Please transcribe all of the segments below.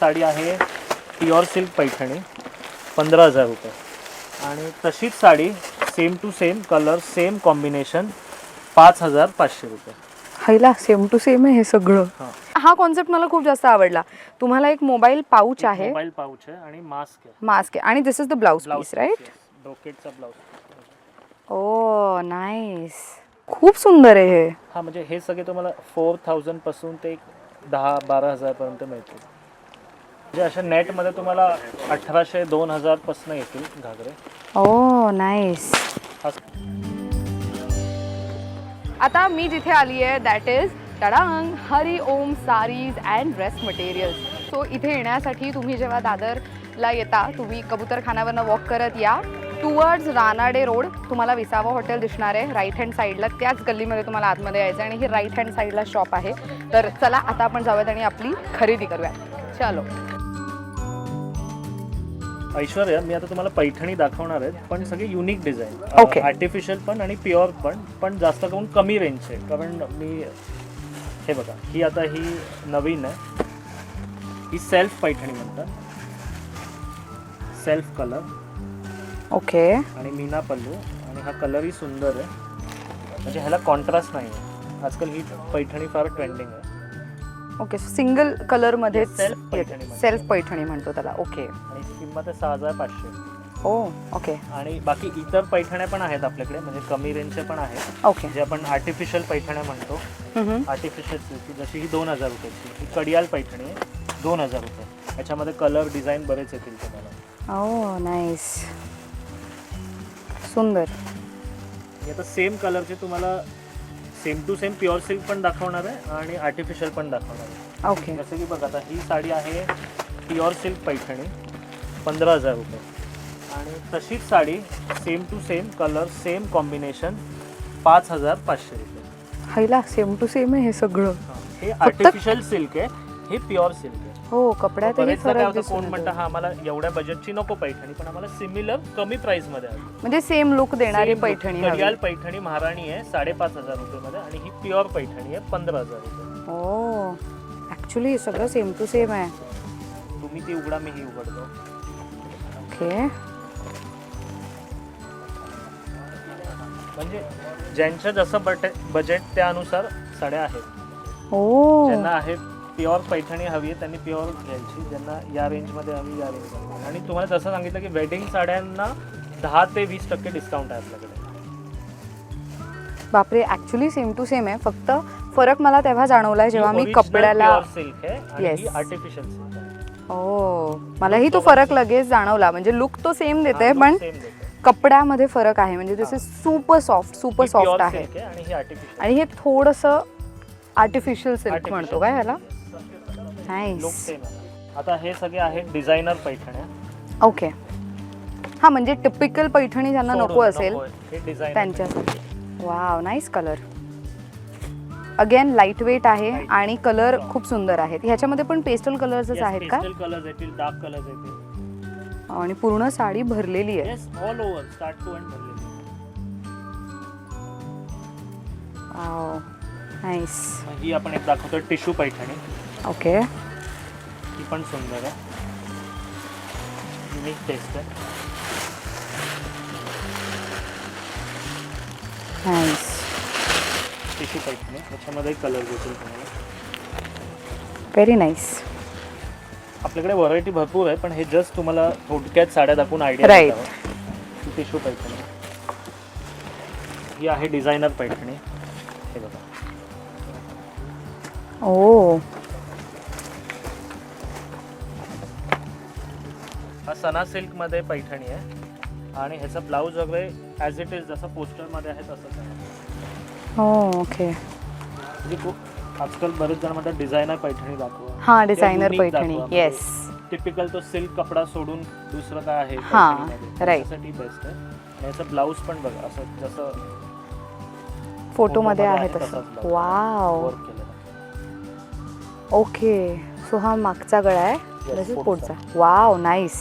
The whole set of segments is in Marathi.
साडी आहे प्युअर सिल्क पैठणी पंधरा हजार रुपये. आणि तशीच sari same to same colour same combination पाच हजार पाचशे रुपये. हैला सेम टू सेम आहे हे सगळं. हां. हा कॉन्सेप्ट मला खूप जास्त आवडला. तुम्हाला एक मोबाईल पाऊच आहे. मोबाईल पाऊच आहे आणि मास्क आहे. मास्क आहे. आणि this is the blouse blouse piece right ब्रोकेटचा blouse oh nice खूप सुंदर आहे हे. हा म्हणजे हे सगळे तुम्हाला फोर थाउजंडपासून ते एक दहा बारा हजार पर्यंत मिळतील. म्हणजे अशा नेटमध्ये तुम्हाला अठराशे दोन हजार येतील घागरे. ओ नाईस आता मी जिथे आली आहे that is तडांग Hari Om saris and dress materials so इथे येण्यासाठी तुम्ही जेव्हा दादरला येता तुम्ही कबूतरखानावरनं वॉक करत या. टुवर्ड्स रानाडे रोड तुम्हाला विसावा हॉटेल दिसणार आहे. राईट हँड साईडला त्याच गल्लीमध्ये तुम्हाला आतमध्ये यायचं आहे आणि ही राईट हँड साईडला शॉप आहे. तर चला आता आपण जाऊयात आणि आपली खरेदी करूया चलो. ऐश्वर्या मी आता तुम्हाला पैठणी दाखवणार आहे पण सगळे युनिक डिझाईन Okay. आर्टिफिशियल पण आणि प्युअर पण पण जास्त करून कमी रेंजचे कारण मी हे बघा ही आता ही नवीन आहे. ही सेल्फ पैठणी म्हणतात. सेल्फ कलर ओके आणि मीना पल्लू. आणि हा कलरही सुंदर आहे. म्हणजे ह्याला कॉन्ट्रास्ट नाही आहे आजकाल ही पैठणी फार ट्रेंडिंग आहे. ओके सिंगल कलरमध्येच Self पैठणी म्हणतो. सेल्फ पैठणी म्हणतो त्याला. ओके आणि किंमत आहे सहा हजार पाचशे. ओ ओके आणि बाकी इतर पैठण्या पण आहेत आपल्याकडे म्हणजे कमी रेंजचे पण आहेत. ओके जे आपण आर्टिफिशियल पैठण्या म्हणतो. आर्टिफिशियल सिल्क जशी ही दोन हजार रुपयाची ही कडियाल पैठणी आहे दोन हजार रुपये. याच्यामध्ये कलर डिझाईन बरेच येतील तुम्हाला. ओ नाईस सुंदर. आता सेम कलरचे तुम्हाला same to same pure silk पण दाखवणार आहे आणि आर्टिफिशियल पण दाखवणार आहे. ओके जसं की बघा आता ही साडी आहे प्युअर सिल्क पैठणी पंधरा हजार रुपये. आणि तशीच sari same to same colour same combination पाच हजार पाचशे रुपये. हैला सेम टू सेम आहे हे सगळं. हा, हे आर्टिफिशियल सिल्क आहे. हे प्युअर सिल्क आहे. हो कपड्यातही बरेचदा काय फरक होतं, दिसून कोण म्हणतं येतो. हा आम्हाला एवढ्या बजेटची नको पैठणी पण आम्हाला सिमिलर कमी प्राइसमध्ये हवी. म्हणजे सेम लुक देणारी Same पैठणी. हवी. घडियाल पैठणी महाराणी आहे साडेपाच हजार रुपये मध्ये आणि ही प्युअर पैठणी आहे पंधरा हजार रुपये हो. ऍक्च्युली सगळं सेम टू सेम आहे. तुम्ही ती उघडा मी ही उघडतो. ओके म्हणजे ज्यांचं जसं बटे बजेट त्यानुसार साड्या आहेत. हो. ज्यांना आहे प्युअर पैठणी हवी आहे त्यांनी प्युअर घ्यायची. ज्यांना या रेंजमध्ये हवी या रेंजमध्ये आणि तुम्हाला जसं सांगितलं की वेडिंग साड्यांना दहा ते वीस टक्के डिस्काउंट आहे आपल्याकडे. बापरे ऍक्च्युली सेम टू सेम आहे. फक्त फरक मला तेव्हा जाणवलाय जेव्हा मी कपड्याला सिल्क आहे आणि Yes. ही आर्टिफिशियल सिल्क आहे. हो मलाही तो फरक लगेच जाणवला. म्हणजे लुक तो सेम देते पण सेम देते. कपड्यामध्ये फरक आहे. म्हणजे this is super soft super soft आहे. silk आणि ही आर्टिफिशियल आणि हे थोडंसं आर्टिफिशियल सिल्क म्हणतो काय ह्याला? लुक नाईस सेम आहे. आता हे सगळे आहेत डिझायनर पैठण्या. ओके हा म्हणजे टिपिकल पैठणी ज्यांना नको सोडून असेल नकोय. हे डिझायनर त्यांच्यासाठी. Wow nice colour again light weight आहे आणि कलर खूप सुंदर आहेत. ह्याच्यामध्ये पण पेस्टल कलर्सच आहेत का? पेस्टल कलर्स येतील डार्क कलर्स येतील. आणि पूर्ण साडी भरलेली आहे. Yes all over start to end भरलेली वाव नाईस मग ही आपण एक दाखवतो टिश्यू पैठणी. ओके. ही पण सुंदर आहे. युनिक टेस्ट आहे. नाईस टिश्यू पैठणी त्याच्यामध्ये कलर देतील तुम्हाला. व्हेरी नाईस आपल्याकडे व्हरायटी भरपूर आहे पण हे जस्ट तुम्हाला थोडक्यात साड्या दाखवून आयडिया Right. टिश्यू पैठणी ही आहे डिझायनर पैठणी. हे बघा. ओ हा सना सिल्कमध्ये पैठणी आहे. आणि ह्याचं ब्लाऊज वगैरे ॲज इट इज जसं पोस्टरमध्ये आहे तसंच हो ओके म्हणजे खूप आजकाल बरेच जण म्हणतात डिझायनर पैठणी दाखवा हा डिझायनर पैठणी. येस टिपिकल तो सिल्क कपडा सोडून दुसरं काय आहे हा, पैठणीमध्ये, right. बेस्ट आहे. याचं ब्लाऊज पण बघा असं जसं फोटोमध्ये आहे तसाच तसं. blouse. वाव वर्क केलेलं. ओके सो हा मागचा गळा आहे. वाव नाईस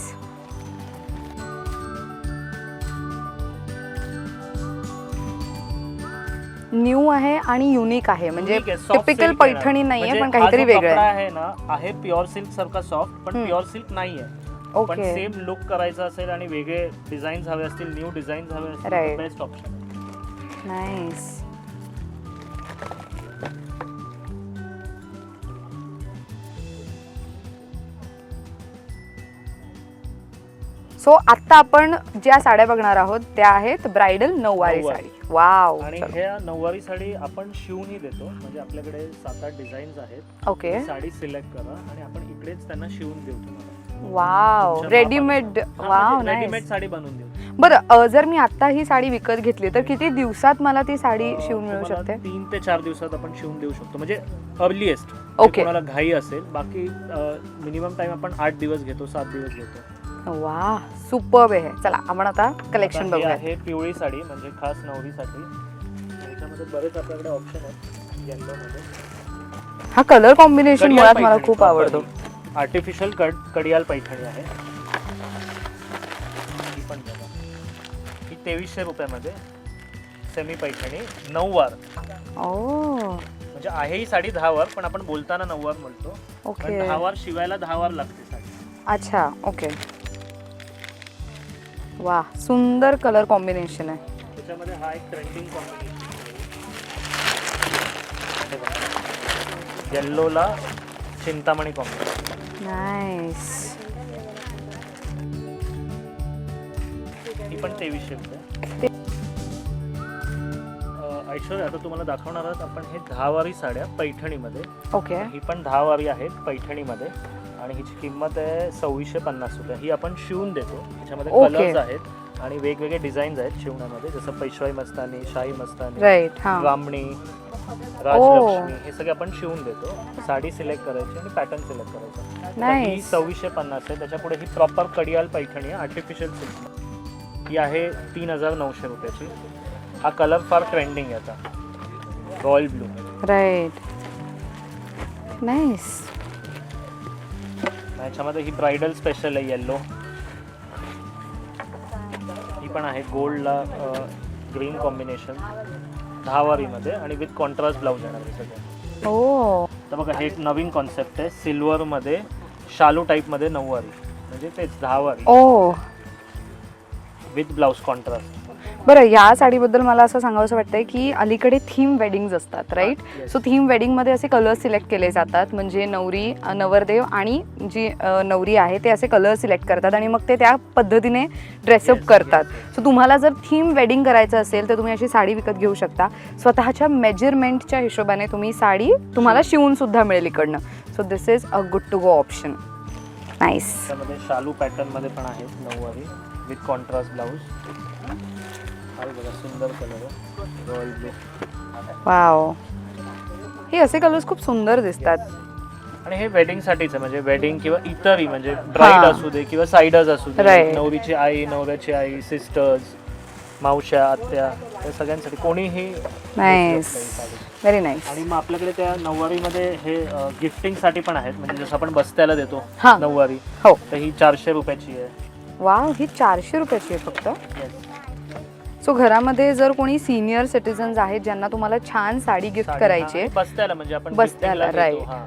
न्यू आहे आणि युनिक आहे. म्हणजे Unique आहे, soft टिपिकल silk पैठणी. नाहीये म्हणजे पण काहीतरी हा जो वेगळं कपडा आहे आहे ना आहे प्युअर सिल्क सारखा सॉफ्ट पण हम्म. प्युअर सिल्क नाही आहे पण सेम लुक करायचा असेल आणि वेगळे डिझाईन्स हवे असतील न्यू डिझाईन्स हवे असतील Right. Best option nice so आता आपण ज्या साड्या बघणार आहोत त्या आहेत ब्रायडल नऊवारी नऊवारी. साडी. वाव आणि ह्या नऊवारी साडी आपण शिवूनही देतो म्हणजे आपल्याकडे सात आठ डिझाईन्स आहेत. ओके. साडी सिलेक्ट करा आणि आपण इकडेच त्यांना शिवून देऊ तुम्हाला. वाव तुमच्या रेडीमेड वाव रेडीमेड म्हणजे साडी बनवून देऊ. बरं अ, जर मी आता ही साडी विकत घेतली तर किती दिवसात मला ती साडी अं, शिवून मिळू तुम्हाला शकते? तीन ते चार दिवसात आपण शिवून देऊ शकतो. म्हणजे अर्लिएस्ट Okay. कोणाला घाई असेल बाकी मिनिमम टाइम आपण आठ दिवस घेतो सात दिवस घेतो. वा सुपर आहे चला आपण आता कलेक्शन ही बघूया आहे पिवळी साडी म्हणजे खास नवरीसाठी याच्यामध्ये बरेच आपल्याकडे ऑप्शन आहेत येल्लो मध्ये. हा कलर कॉम्बिनेशन मुळात मला खूप आवडतो. आर्टिफिशियल कड कडियाल पैठणी आहे. ही पण बघा. ही तेवीसशे रुपयामध्ये सेमी पैठणी नऊ वार ओ म्हणजे आहे ही साडी दहा वार पण आपण बोलताना नऊ वार म्हणतो. पण ओके. दहा वार शिवायला दहा वार लागते साडी. अच्छा ओके. वा सुंदर कलर कॉम्बिनेशन आहे. त्याच्यामध्ये हा एक ट्रेंडिंग कॉम्बिनेशन येल्लोला चिंतामणी कॉम्बिनेशन नाईस ही पण तेवीसशे रुपये. ऐश्वर्या आता तुम्हाला दाखवणार आहोत आपण हे दहा वारी साड्या पैठणीमध्ये. ओके ही पण दहा वारी आहेत पैठणीमध्ये. आणि हिची किंमत आहे सव्वीसशे पन्नास रुपये. ही आपण शिवून देतो. ह्याच्यामध्ये Okay. कलर्स आहेत आणि वेगवेगळे डिझाईन्स आहेत शिवण्यामध्ये. जसं पैशवाई मस्तानी शाही मस्तानी राईट हां. ब्राह्मणी राजलक्ष्मी हे सगळे आपण शिवून देतो. साडी सिलेक्ट करायची आणि पॅटर्न सिलेक्ट करायचा. आता ही सव्वीसशे पन्नास आहे. त्याच्या पुढे ही प्रॉपर कडियाल पैठणी आहे. आर्टिफिशियल सिल्क ही आहे तीन हजार नऊशे रुपयाची. हा कलर फार ट्रेंडिंग आहे आता. रॉयल ब्लू राईट नाईस याच्यामध्ये ही ब्रायडल स्पेशल आहे येल्लो ही पण आहे गोल्डला ग्रीन कॉम्बिनेशन. दहा वारीमध्ये आणि विथ कॉन्ट्रास्ट ब्लाऊज येणार आहे सगळं. ओ. तर बघा हे एक नवीन कॉन्सेप्ट आहे. सिल्वरमध्ये शालू टाईपमध्ये नऊवारी. म्हणजे तेच दहा वारी ओ. विथ ब्लाऊज कॉन्ट्रास्ट बरं या साडीबद्दल मला असं सांगावंसं वाटतंय की अलीकडे थीम वेडिंग्ज असतात राईट. सो थीम वेडिंगमध्ये असे कलर सिलेक्ट केले जातात म्हणजे नवरी नवरदेव आणि जी नवरी आहे ते असे कलर सिलेक्ट करतात आणि मग ते त्या पद्धतीने ड्रेसअप करतात. सो तुम्हाला जर थीम वेडिंग करायचं असेल तर तुम्ही अशी साडी विकत घेऊ शकता. स्वतःच्या मेजरमेंटच्या हिशोबाने तुम्ही साडी तुम्हाला शिवून सुद्धा मिळेल इकडनं. So this is a good to go option nice शालू पॅटर्नमध्ये पण आहेत नऊवारी विथ कॉन्ट्रास्ट ब्लाऊज बघा सुंदर कलर आहे रॉयल ब्लू वाव हे असे कलर्स खूप सुंदर दिसतात आणि हे वेडिंगसाठीच आहे म्हणजे वेडिंग किंवा इतरही म्हणजे ब्राईड. असू दे किंवा साईडर्स असू दे Right. नवरीची आई नवऱ्याची आई सिस्टर्स मावश्या आत्या या सगळ्यांसाठी कोणीही नाईस. व्हेरी नाईस आणि मग आपल्याकडे त्या नऊवारीमध्ये हे गिफ्टिंगसाठी पण आहेत म्हणजे जसं आपण बस्त्याला देतो हा. नऊवारी हो तर ही चारशे रुपयाची आहे वाव ही चारशे रुपयाची आहे फक्त Yes. सो घरामध्ये जर कोणी सिनियर सिटीजन्स आहेत ज्यांना तुम्हाला छान साडी गिफ्ट करायची आहे बस्त्याला म्हणजे आपण बस्त्याला. हा.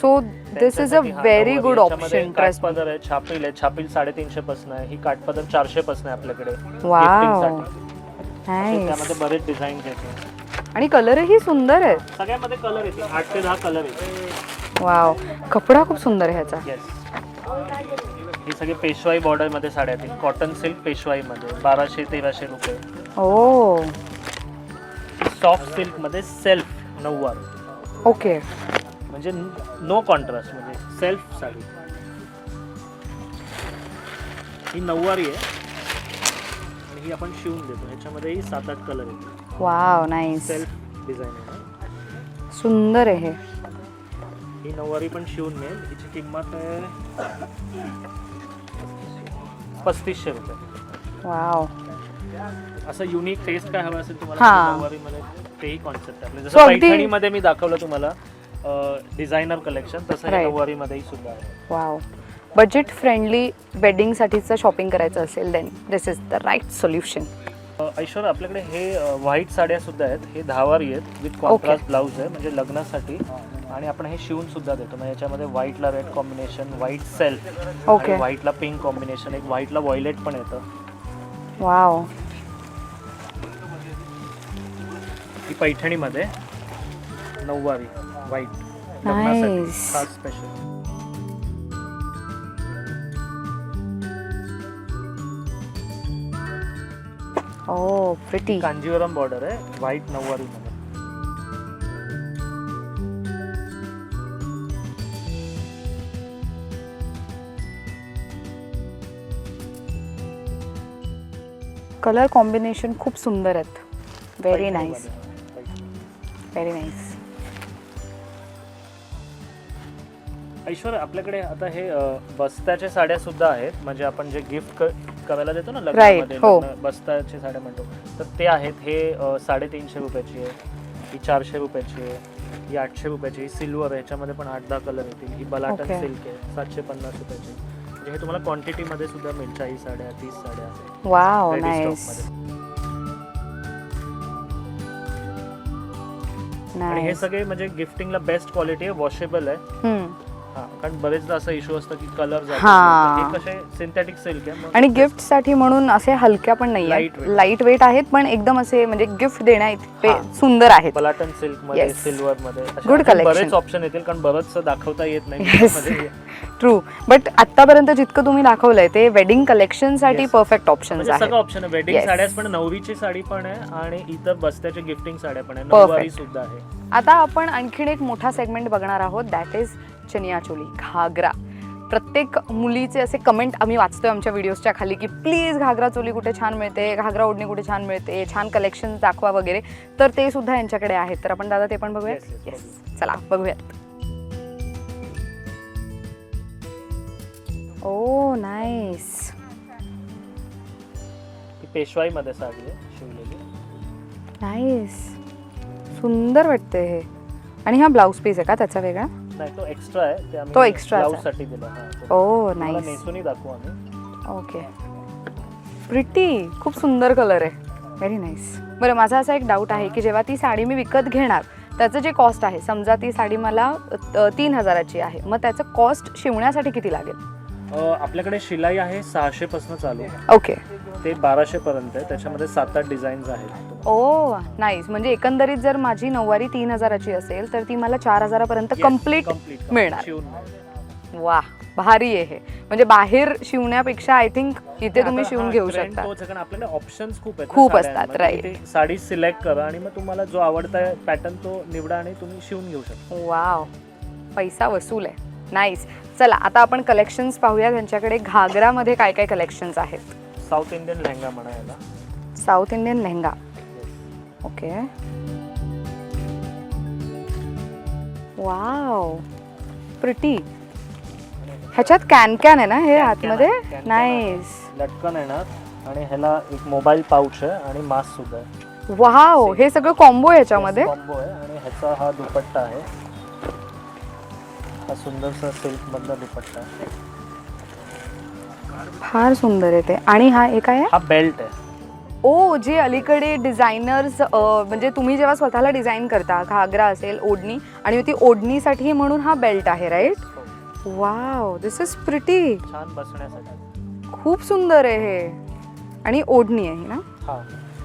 So this is a very. Good option काठपदर आहे छापील आहे छापील साडेतीनशे पासून आहे ही काठपदर चारशे पासून आहे आपल्याकडे वाव त्यामध्ये बरेच डिझाईन येते आणि कलरही सुंदर आहे. सगळ्यामध्ये कलर येते आठ ते दहा कलर येते वाव कपडा खूप सुंदर आहे ह्याचा. ही सगळी पेशवाई बॉर्डरमध्ये साड्या येतील कॉटन सिल्क पेशवाई मध्ये बाराशे तेराशे रुपये. ओ. सॉफ्ट सिल्कमध्ये सेल्फ नऊवार. ओके. म्हणजे नो कॉन्ट्रास्ट म्हणजे सेल्फ साडी. ही नऊवारी आहे. आणि ही आपण शिवून देतो. ह्याच्यामध्येही सात आठ कलर येतील वाव नाईस सेल्फ डिझाईन आहे सुंदर आहे हे. ही नऊवारी पण शिवून मिळेल. हिची किंमत आहे पस्तीसशे रुपये. वाव. असं युनिक टेस्ट काय हवं असेल हा. तुम्हाला नऊवारीमध्ये तेही कॉन्सेप्ट आपले So, जसं अगदी- पैठणीमध्ये मी दाखवलं तुम्हाला डिझायनर कलेक्शन तसं हे Right. नऊवारीमध्येही सुद्धा आहे. वाव. बजेट फ्रेंडली वेडिंगसाठीचं शॉपिंग करायचं असेल then this is the right solution uh, Aishwarya आपल्याकडे हे व्हाईट साड्या सुद्धा आहेत. हे दहावारी आहेत विथ कॉन्ट्रास्ट ब्लाऊज आहे. म्हणजे लग्नासाठी आणि आपण हे शिवून सुद्धा देतो. म्हणजे याच्यामध्ये व्हाईटला red combination white self okay व्हाईटला pink combination एक व्हाईटला व्हायलेट पण येतं. वाव ही पैठणीमध्ये नऊवारी व्हाईट Nice. खास special oh pretty Kanjivaram border आहे. व्हाईट नऊवारी. कलर कॉम्बिनेशन खूप सुंदर आहेत. Very nice very nice Aishwarya आपल्याकडे आता हे बस्त्याच्या साड्या सुद्धा आहेत. म्हणजे आपण जे गिफ्ट करायला देतो ना लग्नामध्ये हो. बस्त्याच्या साड्या म्हणतो. तर ते आहेत. हे साडेतीनशे रुपयाची आहे. ही चारशे रुपयाची आहे. ही आठशे रुपयाची ही सिल्वर आहे. याच्यामध्ये पण आठ दहा कलर येतील. ही बलाटन Okay. सिल्क आहे. सातशे पन्नास रुपयाची म्हणजे हे तुम्हाला क्वांटिटीमध्ये सुद्धा मिळेल. चाळीस साड्या तीस साड्या. वाव नाईसमध्ये. आणि हे सगळे म्हणजे गिफ्टिंगला बेस्ट क्वालिटी आहे वॉशेबल आहे. हा कारण बरेचदा असा इश्यू असतं की कलर हा. कसे सिंथेटिक सिल्क आहे मग आणि गिफ्टसाठी म्हणून असे हलक्या पण नाही Light weight. लाइट वेट आहेत पण एकदम असे म्हणजे गिफ्ट देण्या इतके हा. सुंदर आहेत बलाटन सिल्कमध्ये Yes. सिल्वर मध्ये असे Good आणखी collection. बरेच ऑप्शन येतील कारण बरंच दाखवता येत नाही Yes. मध्ये. ट्रू बट आतापर्यंत जितकं तुम्ही दाखवलंय ते वेडिंग कलेक्शनसाठी Yes. परफेक्ट ऑप्शन्स म्हणजे आहेत सगळं ऑप्शन आहे वेडिंग Yes. साड्याच पण नवरीची साडी पण आहे आणि इतर बस्त्याच्या गिफ्टिंग साड्या पण आहे Perfect. नऊवारी सुद्धा आहे आता आपण आणखीन एक मोठा सेगमेंट बघणार आहोत दॅट इज चनिया चोली घागरा. प्रत्येक मुलीचे असे कमेंट आम्ही वाचतोय आमच्या व्हिडिओजच्या खाली की प्लीज घागरा चोली कुठे छान मिळते? घागरा ओढणी कुठे छान मिळते? छान कलेक्शन दाखवा वगैरे. तर ते सुद्धा यांच्याकडे आहेत. तर आपण दादा ते पण बघूयात? Yes, yes, येस चला बघूयात. ओ नाईस पेशवाई मध्ये साडी आहे शिवलेली. नाईस सुंदर वाटते हे. आणि हा ब्लाऊज पीस आहे का त्याचा वेगळा? नाही तो एक्स्ट्रा आहे ते आम्ही तो extra चा. ब्लाऊजसाठी दिला हा, तो. ओ तुम्हाला नाईस नेसूनही दाखवू आम्ही. ओके. प्रिटी खूप सुंदर कलर आहे. व्हेरी नाईस बरं माझा असा एक डाऊट आहे की जेव्हा ती साडी मी विकत घेणार त्याचं जे कॉस्ट आहे समजा ती साडी मला अ, तीन हजाराची आहे मग त्याचं कॉस्ट शिवण्यासाठी किती लागेल? अ, आपल्याकडे शिलाई आहे सहाशे पासून चालू ओके. ते बाराशे पर्यंत आहे त्याच्यामध्ये सात आठ डिझाईन्स आहेत. ओ नाईस म्हणजे एकंदरीत जर माझी नऊवारी तीन हजाराची असेल तर ती मला चार हजारापर्यंत कंप्लीट Complete, मिळणार. शिवून. वा भारी आहे हे. म्हणजे बाहेर शिवण्यापेक्षा आय थिंक इथे तुम्ही आता शिवून हा घेऊ trend शकता. तोच आहे, कारण आपल्याकडे ऑप्शन्स खूप आहेत ना खूप साड्यांमध्ये. असतात, right. तुम्ही ते साडी सिलेक्ट करा आणि मग तुम्हाला जो आवडता पॅटर्न तो निवडा आणि तुम्ही शिवून घेऊ शकता. वाव पैसा वसूल आहे. नाईस चला आता आपण कलेक्शन्स पाहूया. त्यांच्याकडे घागरामध्ये काय काय कलेक्शन्स आहेत? साऊथ इंडियन लेहंगा म्हणा याला. South Indian lehenga. Okay wow pretty ह्याच्यात कॅन कॅन आहे ना हे आतमध्ये? नाईस लटकन येणार आणि ह्याला एक मोबाईल पाऊच आहे आणि मास्क सुद्धा आहे. वाव हे सगळं कॉम्बो आहे ह्याच्यामध्ये? कॉम्बो आहे. आणि ह्याचा हा दुपट्टा आहे. हा सुंदरसा सिल्क मधला दुपट्टा आहे. फार सुंदर आहे ते. आणि हा एक आहे? हा बेल्ट आहे. ओ जे अलीकडे डिझायनर्स म्हणजे तुम्ही जेव्हा स्वतःला डिझाईन करता घागरा असेल ओढणी आणि ती ओढणीसाठी म्हणून हा बेल्ट आहे right. Wow this is pretty छान बसण्यासाठी. खूप सुंदर आहे हे. आणि ओढणी आहे ना? हा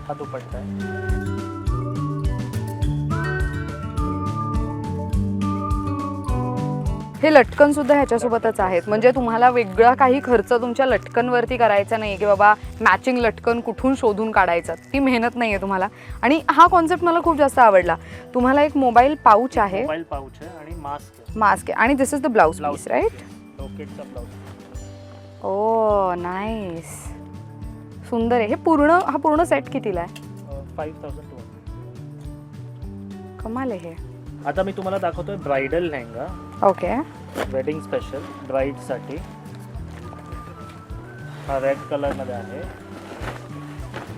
हा दुपट्टा आहे. हे लटकन सुद्धा ह्याच्यासोबतच आहेत. म्हणजे तुम्हाला वेगळा काही खर्च तुमच्या लटकनवरती करायचा नाही की बाबा मॅचिंग लटकन कुठून शोधून काढायचं. ती मेहनत नाही आहे तुम्हाला. आणि हा कॉन्सेप्ट मला खूप जास्त आवडला. तुम्हाला एक मोबाईल पाऊच आहे. मोबाईल पाऊच आहे आणि मास्क मास्क आहे. आणि this is the blouse piece right blouse oh nice सुंदर आहे. हे पूर्ण हा पूर्ण सेट कितीला आहे? फाईव्ह थाउजंड कमाल आहे हे. आता मी तुम्हाला दाखवतोय bridal lehenga. Okay. Wedding special ब्राईडसाठी हा रेड कलरमध्ये आहे.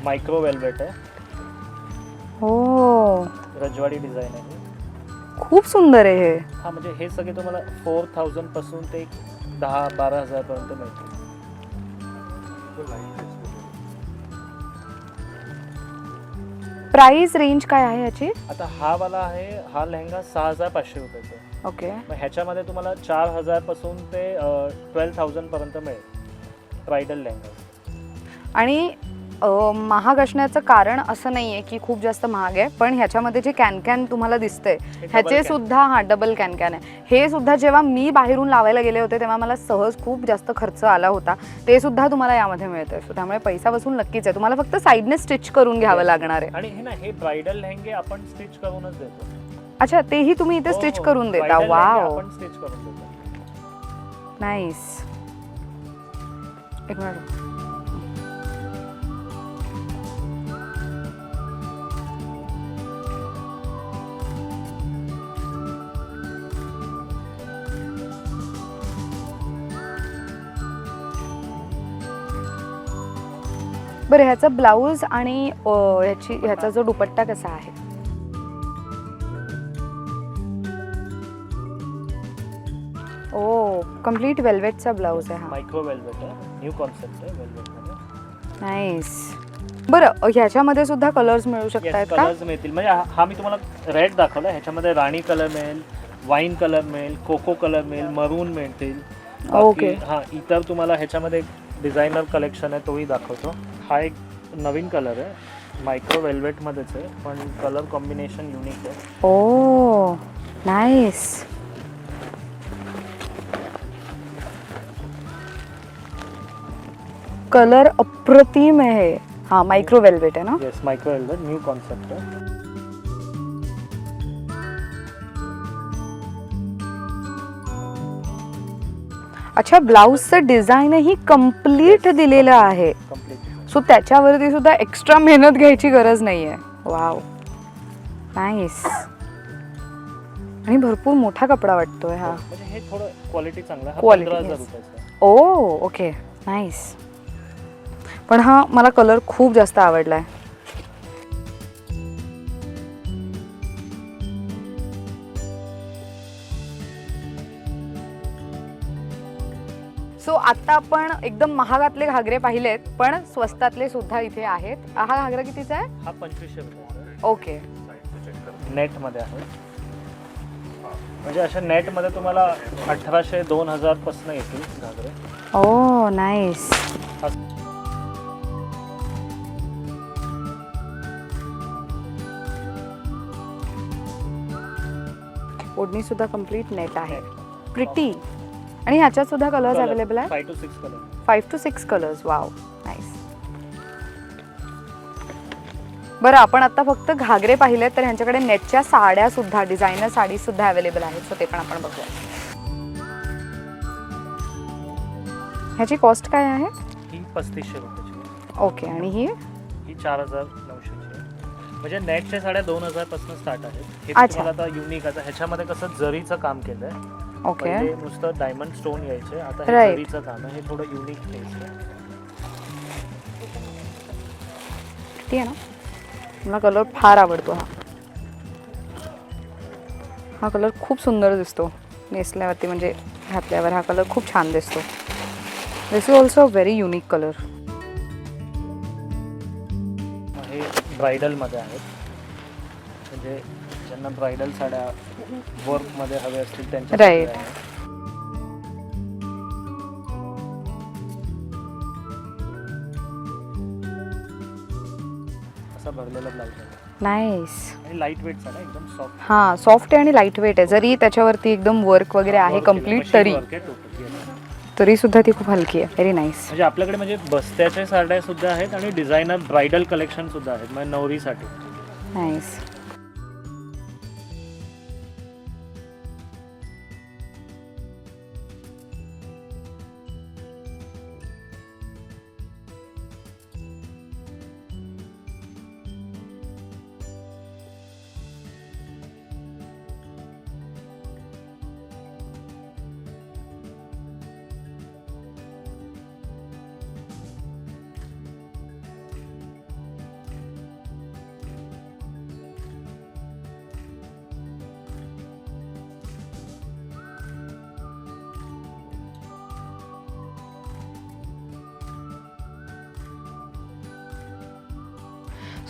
मायक्रो वेल्वेट आहे. हो. रजवाडी डिझाईन आहे. खूप सुंदर आहे हे. हा म्हणजे हे सगळे तुम्हाला फोर थाउजंडपासून ते दहा बारा हजार पर्यंत मिळतील. प्राइस रेंज काय आहे याची? आता हा वाला आहे हा लेहंगा सहा हजार पाचशे रुपयाचा. आहे. ओके. मग ह्याच्यामध्ये तुम्हाला चार हजारपासून ते ट्वेल्व थाउजंडपर्यंत मिळेल. ब्रायडल लेहंगा. आणि महाग असण्याचं कारण असं नाही आहे की खूप जास्त महाग आहे पण ह्याच्यामध्ये जे कॅन कॅन तुम्हाला दिसतंय ह्याचे. सुद्धा हा डबल कॅन कॅन आहे. हे सुद्धा जेव्हा मी बाहेरून लावायला गेले होते तेव्हा मला सहज खूप जास्त खर्च आला होता. ते सुद्धा तुम्हाला यामध्ये मिळतंय. सो त्यामुळे पैसा बसून नक्कीच आहे. तुम्हाला फक्त साईडने स्टिच करून घ्यावं लागणार आहे. आणि हे ना हे ब्रायडल लेहंगे आपण स्टिच करूनच देतो. अच्छा तेही तुम्ही इथे हो, स्टिच हो. करून देता. वाव. आपण स्टिच करून देतो. नाईस. एक मिनिट. बरं ह्याचा ब्लाऊज आणि ह्याची ह्याचा जो दुपट्टा कसा आहे? ओ कंप्लीट वेल्वेटचा ब्लाऊज आहे हा. मायक्रो वेल्वेट आहे. न्यू कॉन्सेप्ट आहे वेल्वेटमध्ये. नाईस बरं ह्याच्यामध्ये सुद्धा कलर्स मिळू शकतात का? कलर्स मिळतील. म्हणजे हा- हा मी तुम्हाला रेड दाखवला. ह्याच्यामध्ये राणी कलर मिळेल वाईन कलर मिळेल कोको कलर मिळेल मरून मिळतील. बाकी- Okay. हा इतर तुम्हाला ह्याच्यामध्ये डिझायनर कलेक्शन आहे तोही दाखवतो. हा एक नवीन कलर आहे. मायक्रो वेल्वेटमध्येच आहे पण कलर कॉम्बिनेशन युनिक आहे. ओ नाईस कलर अप्रतिम आहे. हा मायक्रो वेल्वेट आहे ना? Yes micro velvet new concept आहे. अच्छा ब्लाऊजचं डिझाईनही कंप्लीट दिलेलं आहे. सो त्याच्यावरती सुद्धा एक्स्ट्रा मेहनत घ्यायची गरज नाही आहे वाव नाईस आणि भरपूर मोठा कपडा वाटतोय हा. म्हणजे हे थोडं क्वालिटी चांगलं आहे. हा Quality, पंधरा हजार yes. रुपयाचा आहे. ओ ओके नाईस पण हा मला कलर खूप जास्त आवडलाय. सो आता आपण एकदम महागातले घागरे पाहिलेत पण स्वस्तातले सुद्धा इथे आहेत. हा घागरा कितीचा आहे? हा पंचवीसशे रुपयाचा ओके. आहे नेटमध्ये आहे. म्हणजे अशा नेटमध्ये तुम्हाला अठराशे दोन हजारपासून येतील घागरे. ओ नाईस. ओढणी सुद्धा कंप्लीट नेट आहे. प्रिटी. आणि ह्याच्यात सुद्धा कलर्स अवेलेबल आहे five two six colour five two six colours wow nice बरं आपण आता फक्त घागरे पाहिले तर ह्यांच्याकडे नेटच्या साड्या सुद्धा डिझायनर साडी सुद्धा अवेलेबल आहेत. सो ते पण आपण बघूया. ह्याची कॉस्ट काय आहे? ही पस्तीसशे रुपयाची. आहे. ओके आणि ही? ही चार हजार नऊशेची आहे. म्हणजे नेटच्या साड्या दोन हजारपासून स्टार्ट आहेत. हे अच्छा. तुम्हाला आता युनिक आता ह्याच्यामध्ये कसं जरीचं काम केलंय ओके. पहिले नुसतं डायमंड स्टोन यायचे आता हे Right. जरीचं काम आहे हे थोडं युनिक ठीक आहे ना? मला कलर फार आवडतो हा. हा कलर खूप सुंदर दिसतो. नेसल्यावरती म्हणजे घातल्यावर हा कलर खूप छान दिसतो. This is also very unique colour हे ब्रायडलमध्ये आहेत. म्हणजे ज्यांना ब्रायडल साड्या वर्कमध्ये हवे असतील त्यांच्या Right. असा भरलेला ब्लाउज आहे. नाईस आणि लाइट वेटचा ना एकदम सॉफ्ट हां सॉफ्ट आहे आणि लाइट वेट आहे. जरी त्याच्यावरती एकदम वर्क वगैरे आहे कंप्लीट तरी. तरी सुद्धा ती खूप हलकी आहे. व्हेरी नाईस म्हणजे आपल्याकडे म्हणजे बस्त्याच्या साड्या सुद्धा आहेत आणि डिझायनर ब्रायडल कलेक्शन सुद्धा आहेत. म्हणजे नवरीसाठी. नाईस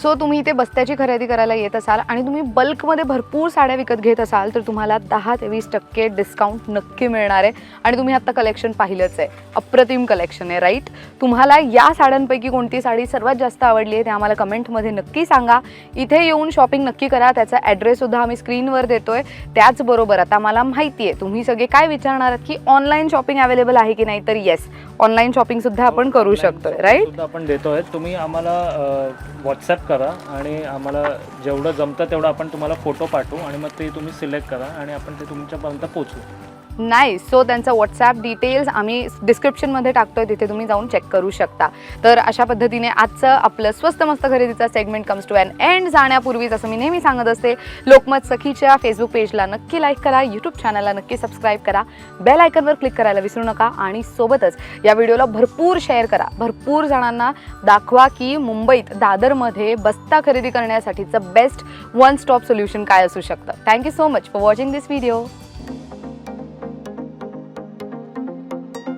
सो तुम्ही इथे बस्त्याची खरेदी करायला येत असाल आणि तुम्ही बल्कमध्ये भरपूर साड्या विकत घेत असाल तर तुम्हाला दहा ते वीस टक्के डिस्काउंट नक्की मिळणार आहे. आणि तुम्ही आत्ता कलेक्शन पाहिलंच आहे. अप्रतिम कलेक्शन आहे राईट तुम्हाला या साड्यांपैकी कोणती साडी सर्वात जास्त आवडली आहे ते आम्हाला कमेंटमध्ये नक्की सांगा. इथे येऊन शॉपिंग नक्की करा. त्याचा ॲड्रेससुद्धा आम्ही स्क्रीनवर देतोय. त्याचबरोबर आता मला माहिती आहे तुम्ही सगळे काय विचारणार आहात की ऑनलाईन शॉपिंग अवेलेबल आहे की नाही? तर येस ऑनलाईन शॉपिंग सुद्धा आपण करू शकतोय राईट आपण देतोय. तुम्ही आम्हाला व्हॉट्सअप करा आणि आम्हाला जेवढं जमतं तेवढं आपण तुम्हाला फोटो पाठवू आणि मग ते तुम्ही सिलेक्ट करा आणि आपण ते तुमच्यापर्यंत पोचवू. नाही. सो त्यांचा व्हॉट्सॲप डिटेल्स आम्ही डिस्क्रिप्शनमध्ये टाकतो आहे तिथे तुम्ही जाऊन चेक करू शकता. तर अशा पद्धतीने आजचं आपलं स्वस्त मस्त खरेदीचा segment comes to an end जाण्यापूर्वीच असं मी नेहमी सांगत असते लोकमत सखीच्या फेसबुक पेजला नक्की लाईक करा यूट्यूब चॅनलला नक्की सबस्क्राईब करा. बेल आयकनवर क्लिक करायला विसरू नका आणि सोबतच या व्हिडिओला भरपूर शेअर करा. भरपूर जणांना दाखवा की मुंबईत दादरमध्ये बस्ता खरेदी करण्यासाठीचं बेस्ट वन स्टॉप सोल्युशन काय असू शकतं. Thank you so much for watching this video